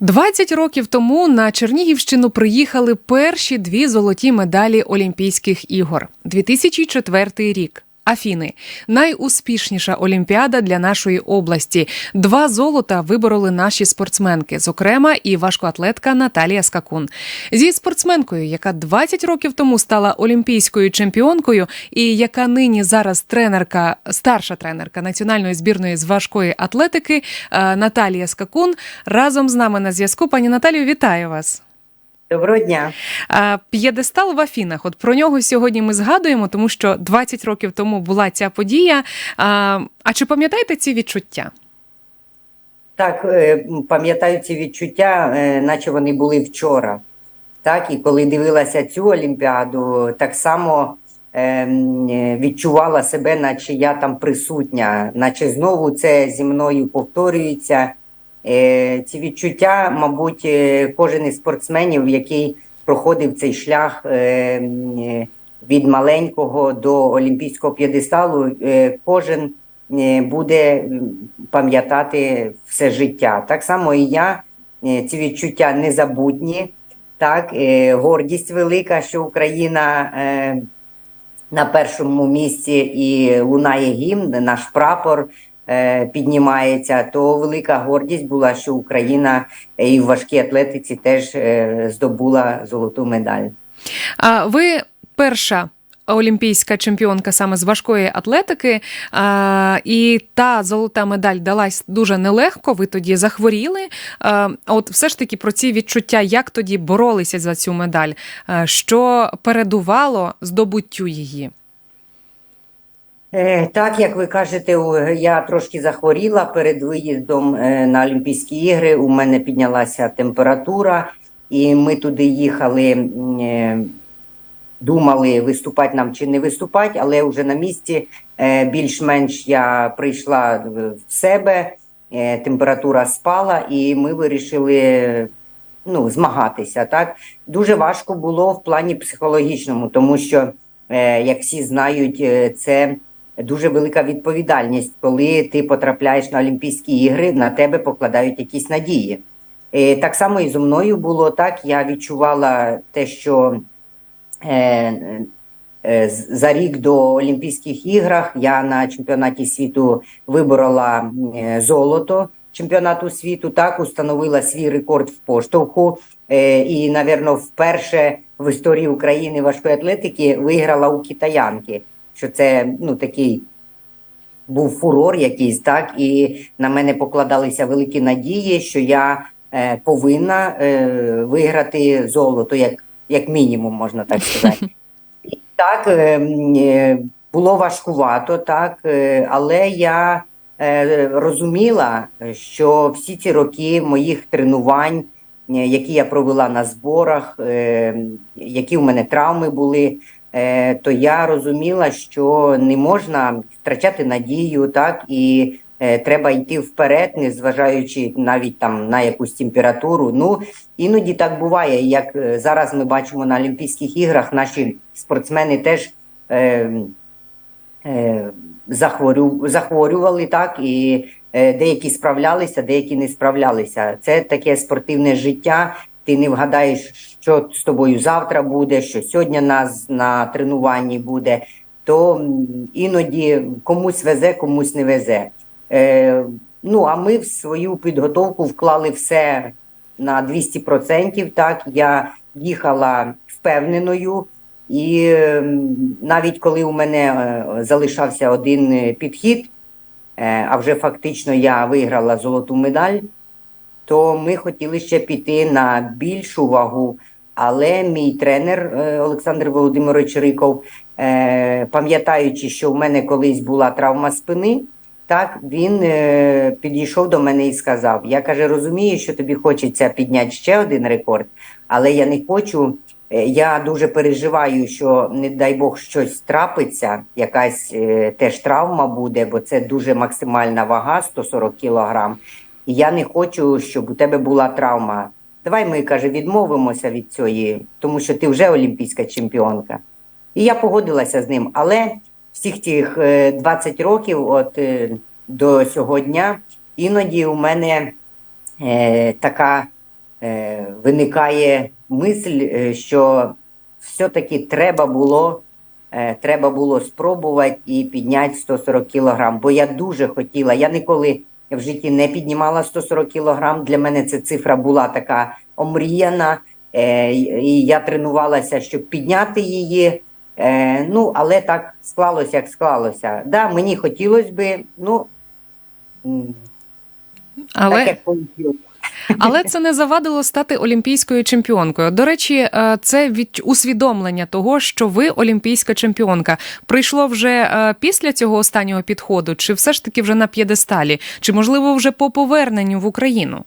20 років тому на Чернігівщину приїхали перші дві золоті медалі Олімпійських ігор. 2004 рік. Афіни найуспішніша олімпіада для нашої області. Два золота вибороли наші спортсменки, зокрема, і важкоатлетка Наталія Скакун. Зі спортсменкою, яка 20 років тому стала олімпійською чемпіонкою, і яка нині зараз тренерка, старша тренерка національної збірної з важкої атлетики е, Наталія Скакун разом з нами на зв'язку. Пані Наталію, вітаю вас. Доброго дня. П'єдестал в Афінах. От про нього сьогодні ми згадуємо, тому що 20 років тому була ця подія. А, чи пам'ятаєте ці відчуття? Так, е, пам'ятаю ці відчуття, е, наче вони були вчора. Так, і коли дивилася цю олімпіаду, так само е, м, е, відчувала себе, наче я там присутня, наче знову це зі мною повторюється. Е, Ці відчуття, мабуть, е, кожен із спортсменів, який проходив цей шлях е, від маленького до олімпійського п'єдесталу, кожен буде пам'ятати все життя. Так само і я. Ці відчуття незабутні, так, гордість велика, що Україна на першому місці і лунає гімн, наш прапор піднімається, то велика гордість була, що Україна е, і в важкій атлетиці теж е, здобула золоту медаль. А ви перша. Олімпійська чемпіонка саме з важкої атлетики, а, і та золота медаль далась дуже нелегко. Ви тоді захворіли. А, от все ж таки про ці відчуття, як тоді боролися за цю медаль, що передувало здобуттю її? Е, Так, як ви кажете, я трошки захворіла перед виїздом е, на Олімпійські ігри. У мене піднялася температура, і ми туди їхали, е, думали, виступати нам чи не виступати, але вже на місці більш-менш я прийшла в себе, температура спала, і ми вирішили ну, змагатися. Так дуже важко було в плані психологічному, тому що, як всі знають, це дуже велика відповідальність, коли ти потрапляєш на Олімпійські ігри, на тебе покладають якісь надії. Е, Так само і зі мною було так. Я відчувала те, що е, е, за рік до Олімпійських іграх я на чемпіонаті світу виборола золото чемпіонату світу. Так установила свій рекорд в поштовху. І, напевно, вперше в історії України важкої атлетики виграла у китаянки. Що це ну такий був фурор якийсь, так і на мене покладалися великі надії, що я е, повинна е, виграти золото, як, як мінімум, можна так сказати. І так е, е, було важкувато, так, е, але я е, розуміла, що всі ці роки моїх тренувань, е, які я провела на зборах, е, які в мене травми були, то я розуміла, що не можна втрачати надію, так і е, треба йти вперед, не зважаючи навіть там на якусь температуру. Ну іноді так буває. Як е, зараз ми бачимо на Олімпійських іграх, наші спортсмени теж. Е, е, захворю, захворювали так, і е, деякі справлялися, деякі не справлялися. Це таке спортивне життя. Ти не вгадаєш, що з тобою завтра буде, що сьогодні нас на тренуванні буде. То іноді комусь везе, комусь не везе. Е, ну а ми в свою підготовку вклали все на 200%. Так я їхала впевненою. І навіть коли у мене е, залишався один е, підхід, е, а вже фактично я виграла золоту медаль, то ми хотіли ще піти на більшу вагу. Але мій тренер е, Олександр Володимирович Риков, е, пам'ятаючи, що в мене колись була травма спини, так він е, підійшов до мене і сказав: Я каже, розумію, що тобі хочеться підняти ще один рекорд, але я не хочу. Я дуже переживаю, що не дай Бог щось трапиться, якась теж травма буде, бо це дуже максимальна вага 140 кілограм. Я не хочу, щоб у тебе була травма. Давай ми каже, відмовимося від цієї, тому що ти вже олімпійська чемпіонка. І я погодилася з ним. Але всіх тих е, 20 років, от е, до сьогодні, іноді у мене е, така е, виникає мисль, е, що все-таки треба було, е, треба було спробувати і підняти 140 кілограм. Бо я дуже хотіла, я ніколи в житті не піднімала 140 кілограм. Для мене ця цифра була така омріяна, е, і я тренувалася, щоб підняти її. Е, ну, але так склалося, як склалося. Да, мені хотілося би, ну, Але так як вийшло. Але це не завадило стати олімпійською чемпіонкою. До речі, е, це від усвідомлення того, що ви олімпійська чемпіонка. Прийшло вже е, після цього останнього підходу, чи все ж таки вже на п'єдесталі, чи можливо вже по поверненню в Україну?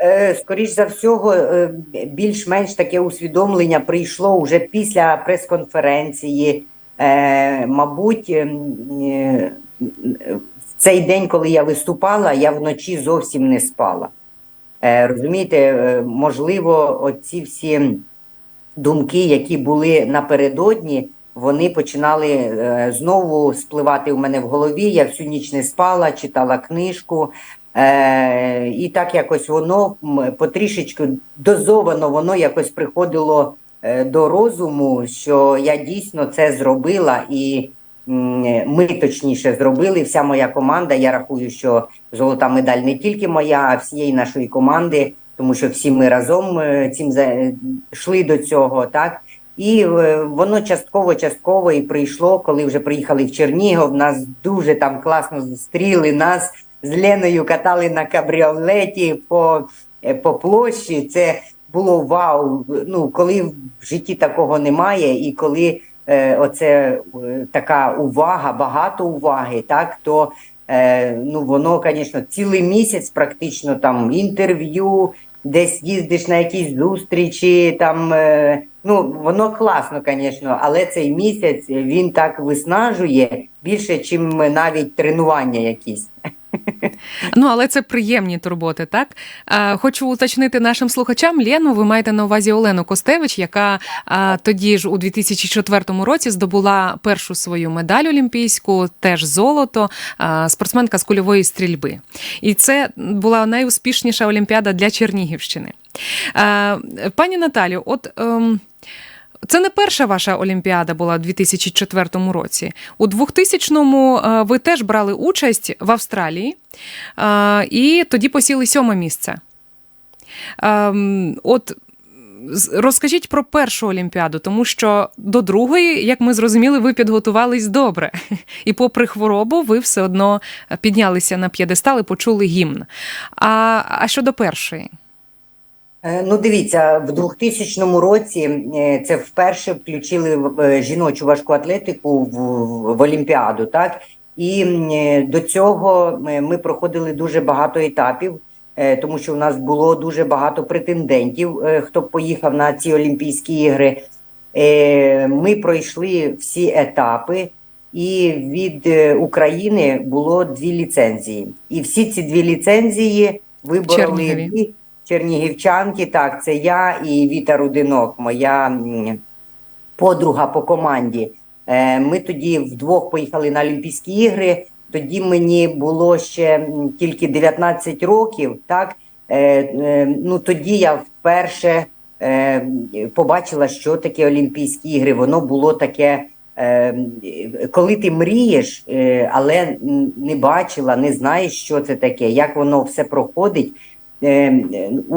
Е, Скоріш за всього, більш-менш таке усвідомлення прийшло вже після прес-конференції. Мабуть, ем, цей день, коли я виступала, я вночі зовсім не спала. Е, Розумієте, е, можливо, оці всі думки, які були напередодні, вони починали е, знову спливати у мене в голові. Я всю ніч не спала, читала книжку. Е, і так якось воно м, потрішечку дозовано, воно якось приходило е, до розуму, що я дійсно це зробила, і ми точніше зробили. Вся моя команда. Я рахую, що золота медаль не тільки моя, а всієї нашої команди, тому що всі ми разом е, цим йшли до цього, так. І е, воно частково частково і прийшло, коли вже приїхали в Чернігів. Нас дуже там класно зустріли. Нас з Леною катали на кабріолеті по, е, по площі. Це було вау. Ну, коли в житті такого немає, і коли е, оце е, така увага, багато уваги, так то е, ну воно, звісно, цілий місяць практично там інтерв'ю, десь їздиш на якісь зустрічі, там е, ну воно класно, звісно, але цей місяць він так виснажує більше, ніж навіть тренування якісь. Ну але це приємні турботи, так Е, хочу уточнити нашим слухачам. Лену, ви маєте на увазі Олену Костевич, яка е, тоді ж у 2004 році здобула першу свою медаль олімпійську, теж золото, е, спортсменка з кульової стрільби. І це була найуспішніша олімпіада для Чернігівщини. Е, Пані Наталю, от. ем, це не перша ваша олімпіада була у 2004 році. У 2000-му е, ви теж брали участь в Австралії е, і тоді посіли сьоме місце. Ем, От розкажіть про першу олімпіаду, тому що до другої, як ми зрозуміли, ви підготувались добре. І попри хворобу, ви все одно піднялися на п'єдестал і почули гімн. А, а щодо першої? Е, Ну, дивіться, в 2000 році е, це вперше включили в- е, жіночу важку атлетику в, в Олімпіаду, так? І до цього ми- ми проходили дуже багато етапів, тому що у нас було дуже багато претендентів, хто поїхав на ці Олімпійські ігри. Ми пройшли всі етапи, і від України було дві ліцензії. І всі ці дві ліцензії вибороли Чернігові. Чернігівчанки. Так, це я і Віта Рудинок, моя подруга по команді. Е, Ми тоді вдвох поїхали на Олімпійські ігри. Тоді мені було ще тільки 19 років. Так е, е, ну тоді я вперше побачила, що таке Олімпійські ігри. Воно було таке. Коли ти мрієш, але не бачила, не знаєш, що це таке, як воно все проходить. Е,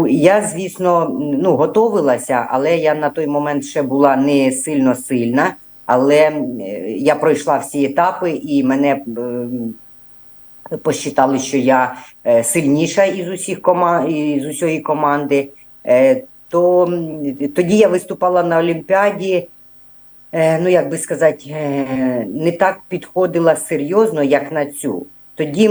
Я, звісно, ну, готовилася, але я на той момент ще була не сильно сильна. Але е, я пройшла всі етапи, і мене посчитали, що я е, сильніша із усіх команд із усієї команди. То тоді я виступала на Олімпіаді. Ну, як би сказати, не так підходила серйозно, як на цю. Тоді,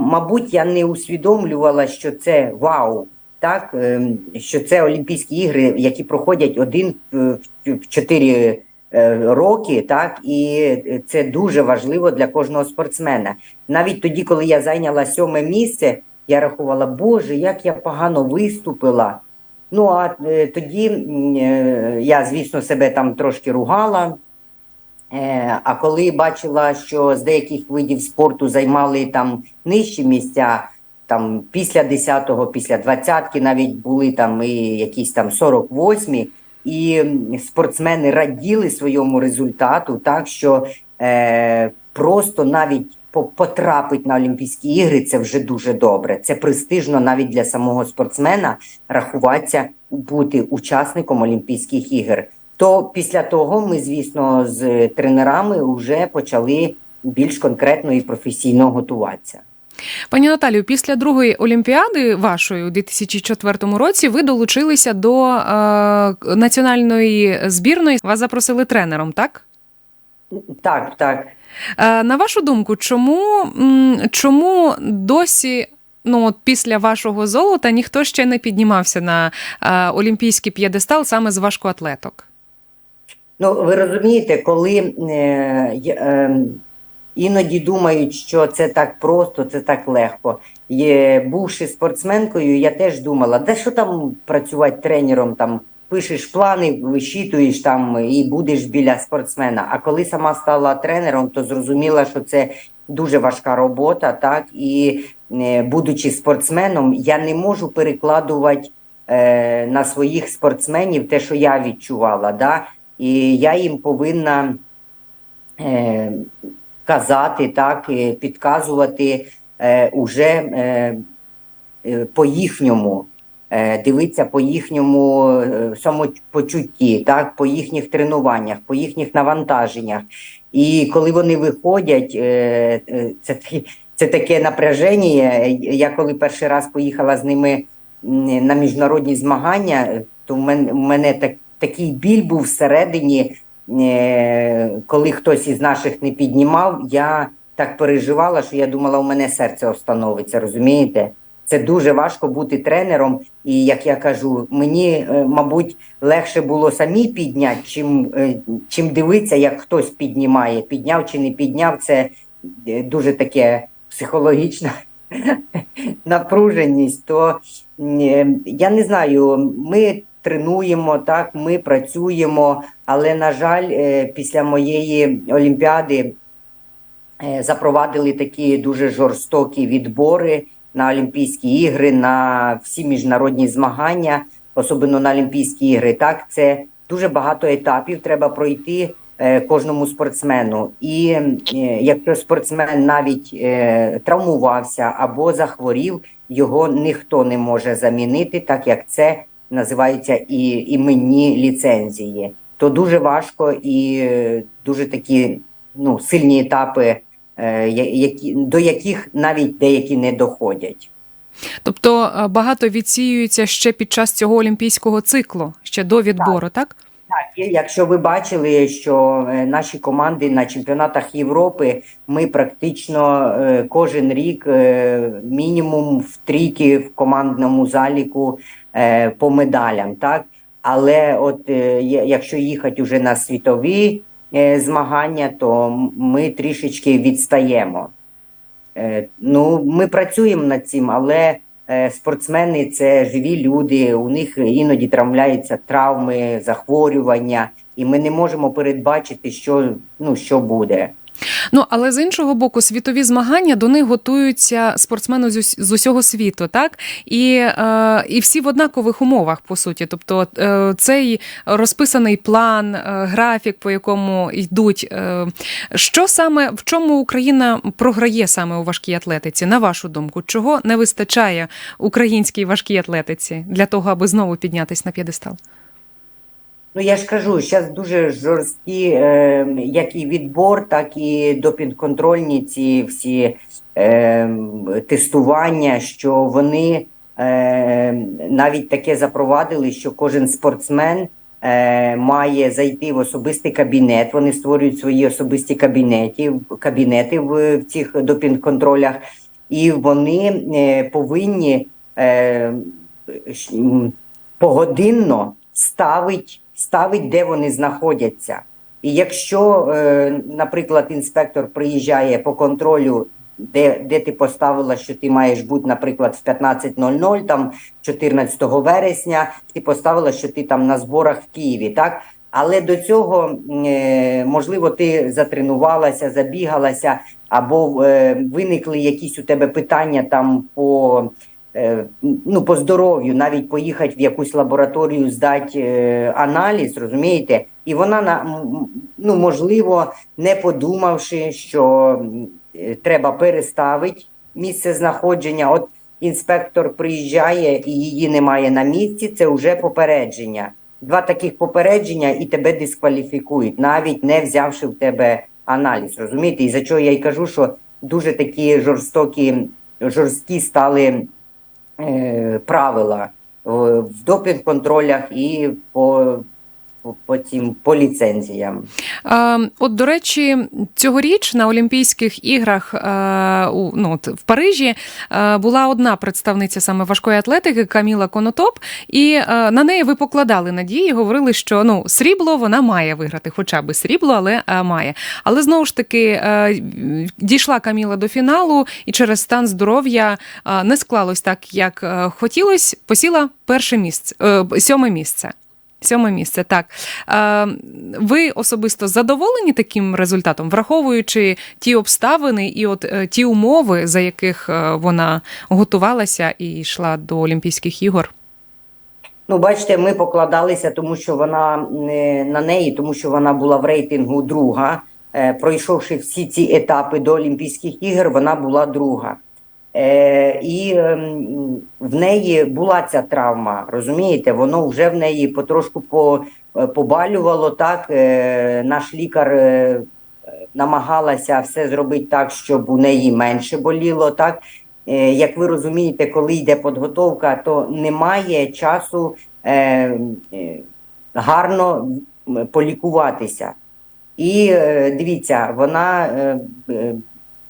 мабуть, я не усвідомлювала, що це вау, так ем, що це Олімпійські ігри, які проходять один в- в чотири е, роки, так і це дуже важливо для кожного спортсмена. Навіть тоді, коли я зайняла сьоме місце, я рахувала, Боже, як я погано виступила. Ну а е, тоді е, я, звісно, себе там трошки ругала. Е, А коли бачила, що з деяких видів спорту займали там нижчі місця, там після 10-го, після 20-ки навіть були там і якісь там 48-мі, і спортсмени раділи своєму результату, так що е, просто навіть по- потрапить на Олімпійські ігри це вже дуже добре. Це престижно навіть для самого спортсмена рахуватися бути учасником Олімпійських ігор. То після того ми, звісно, з тренерами вже почали більш конкретно і професійно готуватися. Пані Наталію, після другої олімпіади вашої у 2004 році ви долучилися до е, національної збірної. Вас запросили тренером, так? Так, так. Е, на вашу думку, чому, чому досі? Ну, от після вашого золота ніхто ще не піднімався на е, олімпійський п'єдестал саме з важкоатлеток. Ну, ви розумієте, коли е, е, іноді думають, що це так просто, це так легко. Є, бувши спортсменкою, я теж думала, де що там працювати тренером, там пишеш плани, вищитуєш там і будеш біля спортсмена. А коли сама стала тренером, то зрозуміла, що це дуже важка робота, так і е, будучи спортсменом, я не можу перекладувати е, на своїх спортсменів те, що я відчувала. Да? І я їм повинна е, казати, так, підказувати е, уже е, е, по їхньому, е, дивитися по їхньому е, самопочутті, так, по їхніх тренуваннях, по їхніх навантаженнях. І коли вони виходять, е, е, це, це таке напряження. Я коли перший раз поїхала з ними на міжнародні змагання, то в мене, в мене так, такий біль був всередині, е, коли хтось із наших не піднімав, я так переживала, що я думала, у мене серце остановиться, розумієте? Це дуже важко бути тренером, і як я кажу, мені, е, мабуть, легше було самі підняти, чим, е, чим дивитися, як хтось піднімає. Підняв чи не підняв, це дуже таке психологічна напруженість. То я не знаю, ми тренуємо так, ми працюємо, але, на жаль, е, після моєї олімпіади е, запровадили такі дуже жорстокі відбори на Олімпійські ігри, на всі міжнародні змагання, особливо на Олімпійські ігри. Так, це дуже багато етапів треба пройти е, кожному спортсмену. І якщо спортсмен навіть е, травмувався або захворів, його ніхто не може замінити, так як це називається і іменні ліцензії. То дуже важко і е, дуже такі ну, сильні етапи, е, які, до яких навіть деякі не доходять. Тобто е, багато відсіюється ще під час цього олімпійського циклу, ще до відбору, так? Так, і якщо ви бачили, що е, наші команди на чемпіонатах Європи, ми практично е, кожен рік е, мінімум в трійки в командному заліку по медалям, так? Але от якщо їхати вже на світові змагання, то ми трішечки відстаємо. Ну, ми працюємо над цим, але спортсмени це живі люди, у них іноді травмляються травми, захворювання, і ми не можемо передбачити, що, ну, що буде. Ну але з іншого боку, світові змагання до них готуються спортсмени з, усього світу, так і, е, і всі в однакових умовах, по суті. Тобто е, цей розписаний план, е, графік, по якому йдуть. Е, що саме в чому Україна програє саме у важкій атлетиці? На вашу думку, чого не вистачає українській важкій атлетиці для того, аби знову піднятися на п'єдестал? Ну я ж кажу, зараз дуже жорсткі, е, як і відбор, так і допінконтрольні ці всі е, тестування, що вони е, навіть таке запровадили, що кожен спортсмен е, має зайти в особистий кабінет. Вони створюють свої особисті кабінети, кабінети в, в цих допінконтролях, і вони е, повинні е, погодинно ставить, ставить, де вони знаходяться. І якщо, е, наприклад, інспектор приїжджає по контролю, де, де ти поставила, що ти маєш бути, наприклад, в 15.00, там 14 вересня, ти поставила, що ти там на зборах в Києві, так? Але до цього, е, можливо, ти затренувалася, забігалася, або е, виникли якісь у тебе питання там по, ну, по здоров'ю, навіть поїхати в якусь лабораторію, здати е, аналіз, розумієте? І вона на ну, можливо, не подумавши, що е, треба переставити місце знаходження. От інспектор приїжджає і її немає на місці, це вже попередження. Два таких попередження і тебе дискваліфікують, навіть не взявши в тебе аналіз. Розумієте? І за чого я й кажу, що дуже такі жорстокі, жорсткі стали е, правила в, в допінг-контролях і по, по, по, ліцензіям. От, до речі, цьогоріч на Олімпійських іграх у, ну, от, в Парижі була одна представниця саме важкої атлетики Каміла Конотоп, і на неї ви покладали надії, говорили, що ну, срібло вона має виграти, хоча б срібло, але має. Але знову ж таки дійшла Каміла до фіналу, і через стан здоров'я не склалось так, як хотілось, посіла перше місце, е, сьоме місце. Сьоме місце, так. Е, ви особисто задоволені таким результатом, враховуючи ті обставини і от е, ті умови, за яких е, вона готувалася і йшла до Олімпійських ігор? Ну, бачите, ми покладалися, тому що вона на неї, тому що вона була в рейтингу друга. Пройшовши всі ці етапи до Олімпійських ігор, вона була друга. Е, і ем, в неї була ця травма, розумієте? Воно вже в неї потрошку по, е, побалювало. Так е, наш лікар е, намагалася все зробити так, щоб у неї менше боліло. Так, Е, як ви розумієте, коли йде підготовка, то немає часу е, е, гарно полікуватися. І е, дивіться, вона е, е,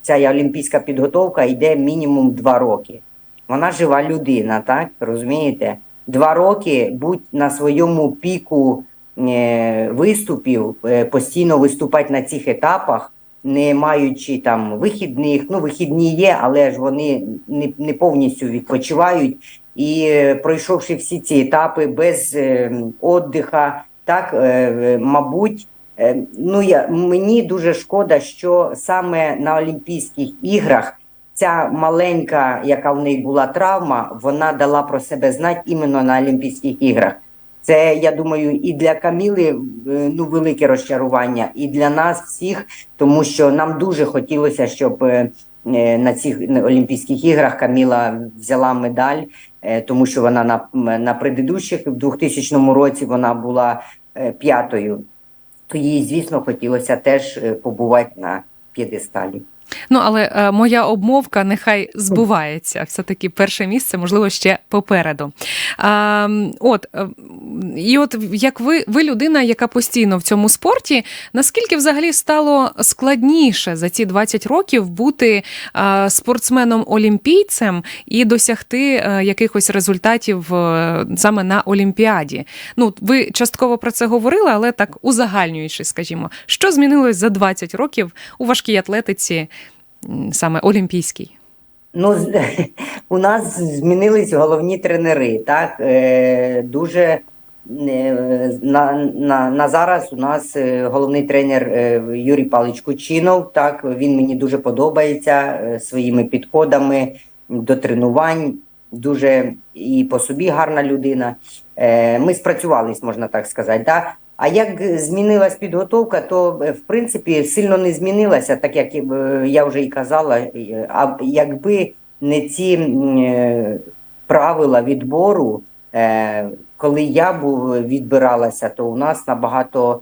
ця олімпійська підготовка йде мінімум два роки. Вона жива людина, так розумієте? Два роки будь на своєму піку е, виступів, е, постійно виступати на цих етапах, не маючи там вихідних. Ну, вихідні є, але ж вони не, не повністю відпочивають. І е, пройшовши всі ці етапи без е, отдиха, так, е, е, мабуть, Ну, я, мені дуже шкода, що саме на Олімпійських іграх ця маленька, яка в неї була травма, вона дала про себе знати іменно на Олімпійських іграх. Це, я думаю, і для Каміли е, ну, велике розчарування, і для нас всіх, тому що нам дуже хотілося, щоб е, е, на цих Олімпійських іграх Каміла взяла медаль, е, тому що вона на, на предыдущих в 2000 році вона була е, п'ятою то їй, звісно, хотілося теж е, побувати на п'єдесталі. Ну, але е, моя обмовка нехай збувається. Все-таки перше місце, можливо, ще попереду. А, от, е, і от як ви, ви людина, яка постійно в цьому спорті, наскільки взагалі стало складніше за ці 20 років бути е, спортсменом-олімпійцем і досягти е, якихось результатів е, саме на Олімпіаді? Ну, ви частково про це говорили, але так узагальнюючи, скажімо, що змінилось за 20 років у важкій атлетиці? Саме олімпійський? Ну, у нас змінились головні тренери. Так? Е, дуже е, на, на, на зараз у нас е, головний тренер Юрій Павлович Кучинов. Так? Він мені дуже подобається своїми підходами до тренувань. Дуже і по собі гарна людина. Ми спрацювались, можна так сказати. Да? А як змінилась підготовка, то в принципі сильно не змінилася, так як е, я вже і казала. А якби не ці е, правила відбору, е, коли я був відбиралася, то у нас набагато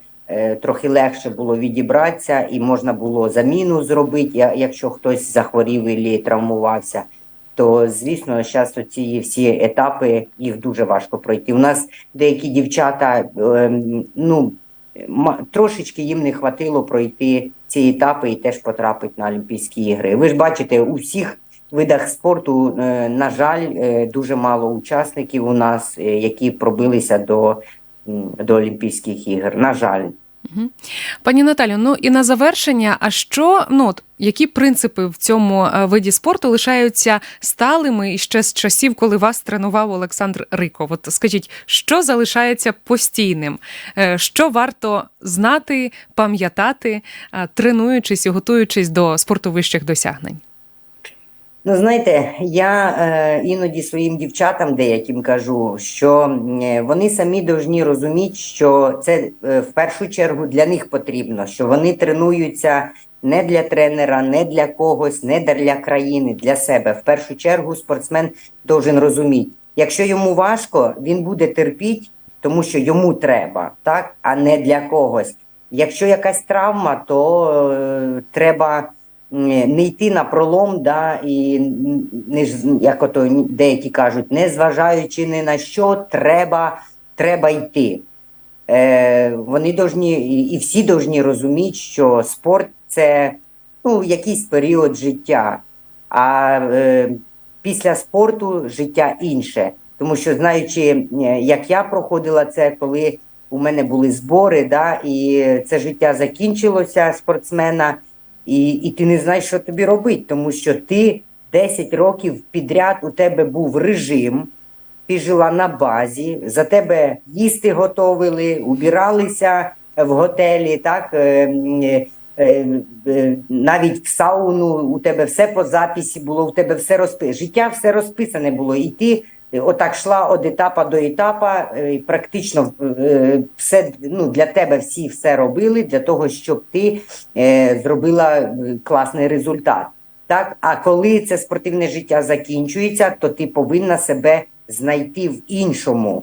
трохи легше було відібратися, і можна було заміну зробити, якщо хтось захворів і травмувався. То звісно, зараз ці всі етапи їх дуже важко пройти. У нас деякі дівчата ем, ну трошечки їм не хватило пройти ці етапи і теж потрапити на Олімпійські ігри. Ви ж бачите, у всіх видах спорту, е, на жаль, е, дуже мало учасників у нас, е, які пробилися до, до Олімпійських ігор. На жаль. Пані Наталю, ну і на завершення, а що ну от, які принципи в цьому е, виді спорту лишаються сталими і ще з часів, коли вас тренував Олександр Риков? От скажіть, що залишається постійним? Е, Що варто знати, пам'ятати, е, тренуючись і готуючись до спорту вищих досягнень? Ну, знаєте, я е, іноді своїм дівчатам деяким кажу, що вони самі повинні розуміти, що це е, в першу чергу для них потрібно, що вони тренуються не для тренера, не для когось, не для країни, для себе. В першу чергу спортсмен должен розуміти, якщо йому важко, він буде терпіти, тому що йому треба, так, а не для когось. Якщо якась травма, то е, треба не йти на пролом, да, і не як ото деякі кажуть, не зважаючи ні на що, треба, треба йти. Е, вони должні, і всі повинні розуміти, що спорт це ну, якийсь період життя, а е, після спорту життя інше. Тому що, знаючи, е, як я проходила це, коли у мене були збори, да, і це життя закінчилося спортсмена. І і ти не знаєш, що тобі робити, тому що ти 10 років підряд у тебе був режим, ти жила на базі, за тебе їсти готовили, убиралися в готелі, так е, е, е, навіть в сауну у тебе все по записі було, у тебе все розписане. Життя все розписане було. І ти отак йшла від етапа до етапа, і практично е, все ну, для тебе всі все робили для того, щоб ти е, зробила класний результат. Так, а коли це спортивне життя закінчується, то ти повинна себе знайти в іншому.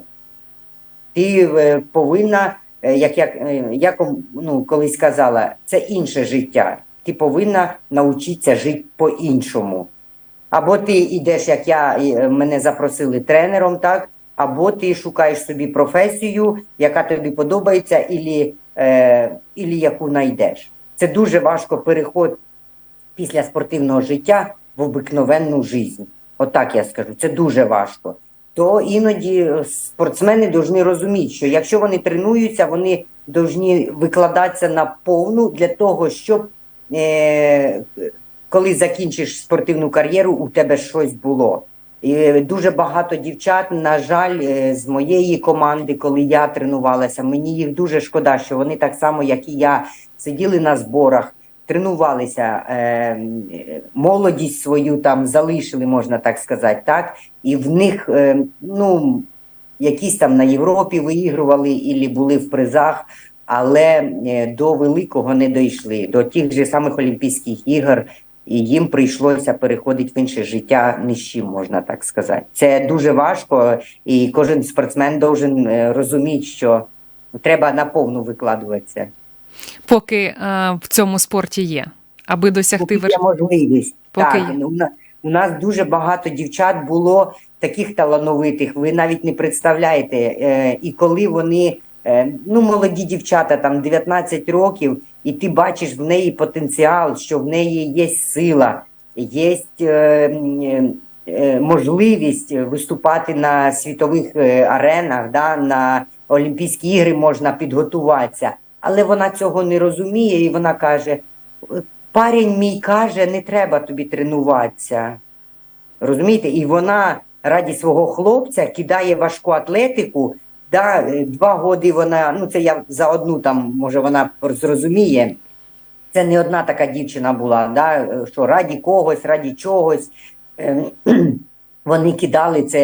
Ти е, повинна, е, як я як, ну, колись казала, це інше життя. Ти повинна навчитися жити по-іншому. Або ти йдеш, як я мене запросили тренером, так, або ти шукаєш собі професію, яка тобі подобається, ілі, е, ілі яку знайдеш. Це дуже важко переход після спортивного життя в обикновенну життя. Отак я скажу. Це дуже важко. То іноді спортсмени повинні розуміти, що якщо вони тренуються, вони повинні викладатися на повну для того, щоб. Е, коли закінчиш спортивну кар'єру, у тебе щось було. І Дуже багато дівчат, на жаль, е, з моєї команди, коли я тренувалася, мені їх дуже шкода, що вони так само, як і я, сиділи на зборах, тренувалися, е, молодість свою там залишили, можна так сказати, так і в них е, ну, якісь там на Європі виігрували і були в призах. Але до великого не дійшли до тих же самих Олімпійських ігор, і їм прийшлося переходити в інше життя ні можна так сказати. Це дуже важко, і кожен спортсмен должен е, розуміти, що треба наповну викладуватися. Поки е, в цьому спорті є, аби досягти Поки є можливість. Поки так, є. У, нас, у нас дуже багато дівчат було таких талановитих, ви навіть не представляєте. Е, і коли вони, ну, молоді дівчата, там 19 років і ти бачиш в неї потенціал, що в неї є сила, є е, е, можливість виступати на світових е, аренах, да, на Олімпійські ігри можна підготуватися. Але вона цього не розуміє, і вона каже: парень мій каже, не треба тобі тренуватися. Розумієте? І вона раді свого хлопця кидає важку атлетику. Да, е, Два годи вона, ну це я за одну там, може вона зрозуміє. Це не одна така дівчина була, да, що раді когось, раді чогось. Ем, вони кидали це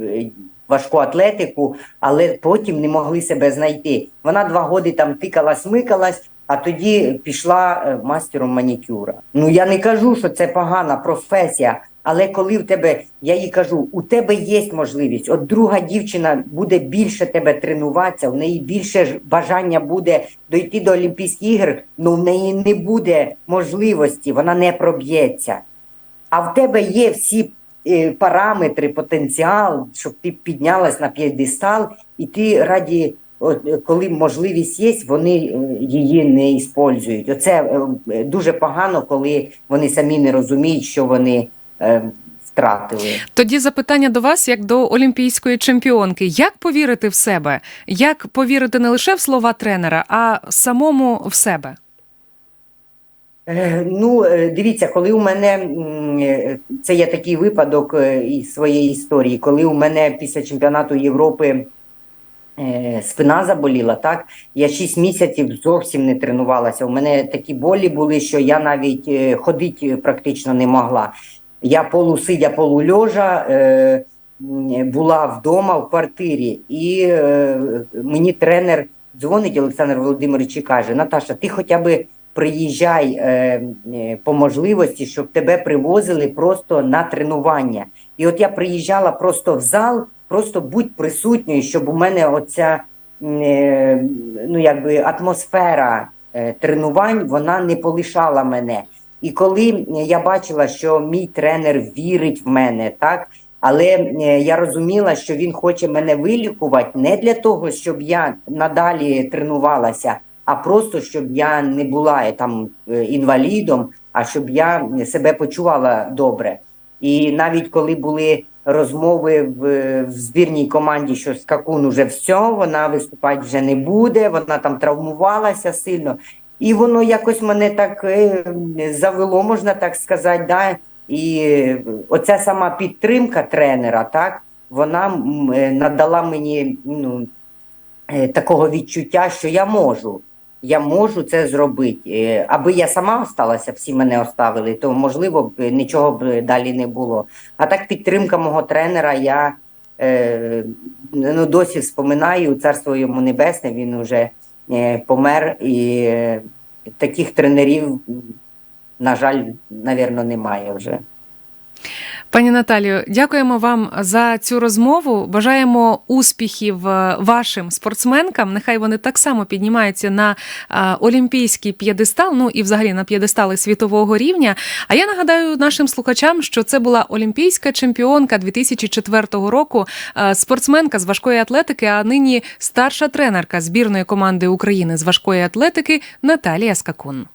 е, важку атлетику, але потім не могли себе знайти. Вона два роки там тикалась, микалась, а тоді пішла е, мастером манікюра. Ну я не кажу, що це погана професія. Але коли в тебе, я їй кажу, у тебе є можливість, от друга дівчина буде більше тебе тренуватися, в неї більше бажання буде дойти до Олімпійських ігор, ну в неї не буде можливості, вона не проб'ється. А в тебе є всі е, параметри, потенціал, щоб ти піднялась на п'єдестал, і ти раді, от, коли можливість є, вони її не іспользують. Оце е, дуже погано, коли вони самі не розуміють, що вони. Е, втратили. Тоді запитання до вас, як до олімпійської чемпіонки. Як повірити в себе? Як повірити не лише в слова тренера, а самому в себе? Е, Ну, е, дивіться, коли у мене це є такий випадок із своєї історії, коли у мене після чемпіонату Європи спина заболіла, так я 6 місяців зовсім не тренувалася. У мене такі болі були, що я навіть ходити практично не могла. Я полусидя, полульожа е, була вдома в квартирі, і е, мені тренер дзвонить Олександр Володимирович і каже: Наташа, ти хоча б приїжджай е, е, по можливості, щоб тебе привозили просто на тренування. І от я приїжджала просто в зал, просто будь присутньою, щоб у мене оця ну, якби атмосфера тренувань вона не полишала мене. І коли я бачила, що мій тренер вірить в мене, так. Але е, я розуміла, що він хоче мене вилікувати не для того, щоб я надалі тренувалася, а просто щоб я не була е, там е, інвалідом, а щоб я себе почувала добре. І навіть коли були розмови в, в збірній команді, що скакун уже все, вона виступати вже не буде, вона там травмувалася сильно. І воно якось мене так е, завело, можна так сказати. Да? І оця сама підтримка тренера, так, вона е, надала мені ну, е, такого відчуття, що я можу. Я можу це зробити. Аби я сама осталася, всі мене оставили, то можливо б нічого б далі не було. А так підтримка мого тренера, я е, ну, досі вспоминаю, царство йому небесне, він уже помер, і е, таких тренерів, на жаль, навірно, немає вже. Пані Наталію, дякуємо вам за цю розмову. Бажаємо успіхів е, вашим спортсменкам. Нехай вони так само піднімаються на е, олімпійський п'єдестал, ну і взагалі на п'єдестали світового рівня. А я нагадаю нашим слухачам, що це була олімпійська чемпіонка 2004 року, е, спортсменка з важкої атлетики, а нині старша тренерка збірної команди України з важкої атлетики Наталія Скакун.